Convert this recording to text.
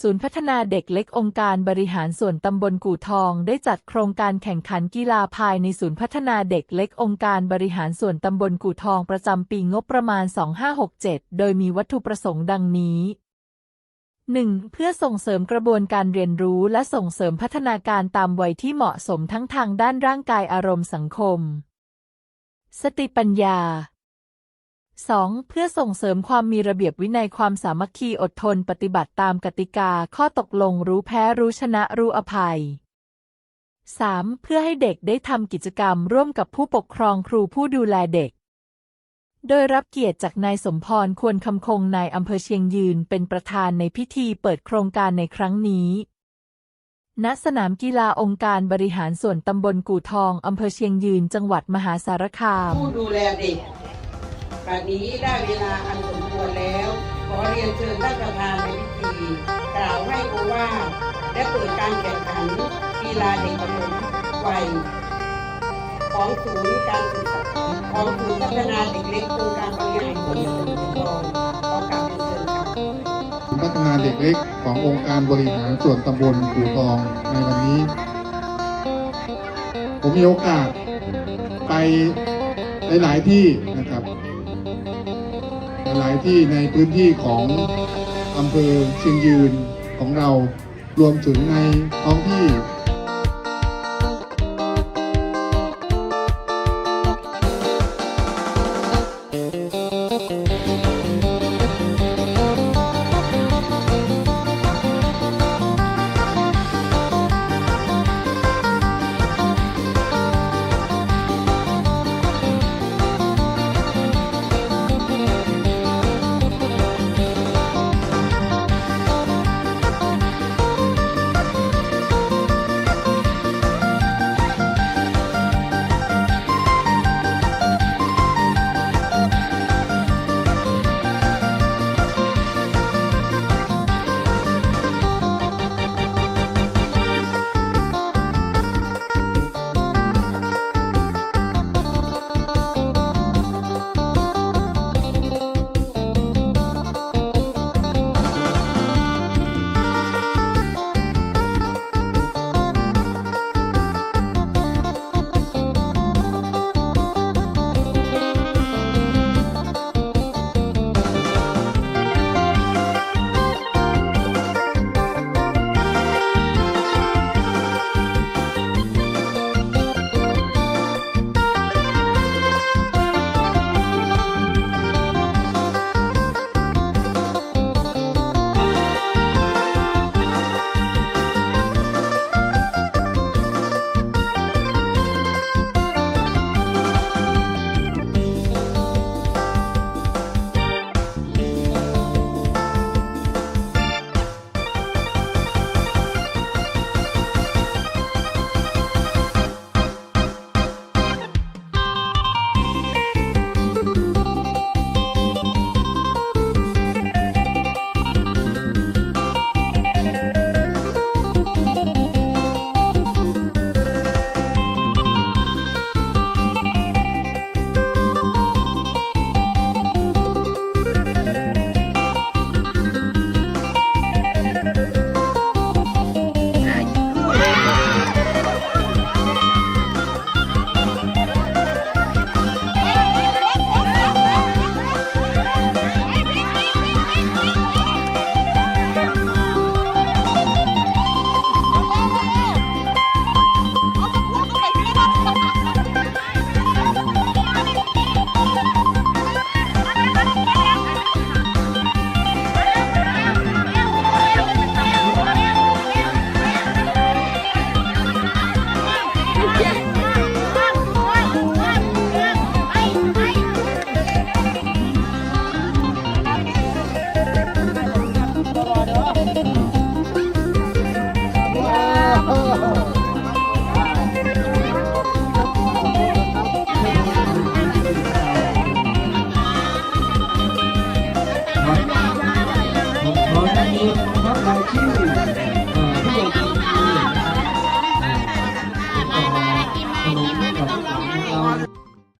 ศูนย์พัฒนาเด็กเล็กองค์การบริหารส่วนตำบลกู่ทอง ได้จัดโครงการแข่งขันกีฬาภายในศูนย์พัฒนาเด็กเล็กองค์การบริหารส่วนตำบลกู่ทองประจำปีงบประมาณ 2567 โดยมีวัตถุประสงค์ดังนี้ 1. เพื่อส่งเสริมกระบวนการเรียนรู้และส่งเสริมพัฒนาการตามวัยที่เหมาะสมทั้งทางด้านร่างกายอารมณ์สังคม สติปัญญา 2. เพื่อส่งเสริมความมีระเบียบวินัยความสามัคคีอดทนปฏิบัติตามกติกาข้อตกลงรู้แพ้รู้ชนะรู้อภัย 3. เพื่อให้เด็กได้ทำกิจกรรมร่วมกับผู้ปกครองครูผู้ดูแลเด็ก โดยรับเกียรติจากนายสมพรควรคำคงนายอำเภอเชียงยืนเป็นประธานในพิธีเปิดโครงการในครั้งนี้ ณ สนามกีฬาองค์การบริหารส่วนตำบลกู่ทองอำเภอเชียงยืน จังหวัดมหาสารคาม ผู้ดูแลเด็ก บัดนี้ได้เวลาอันสมควรแล้ว ขอเรียนเชิญท่านประธานในพิธี กล่าวให้โอวาทและเปิดการแข่งขันกีฬาเด็กปฐมวัยของศูนย์การศึกษาของศูนย์พัฒนาเด็กเล็กองค์การบริหารส่วนตำบลกู่ทองขอกราบเรียนเชิญค่ะพัฒนาเด็กเล็กขององค์การบริหารส่วนตำบลกู่ทองในวันนี้ ผมมีโอกาสไปหลาย ๆ ที่นะ หลายที่ในพื้นที่ของอำเภอเชียงยืนของเรา รวมถึงในท้องที่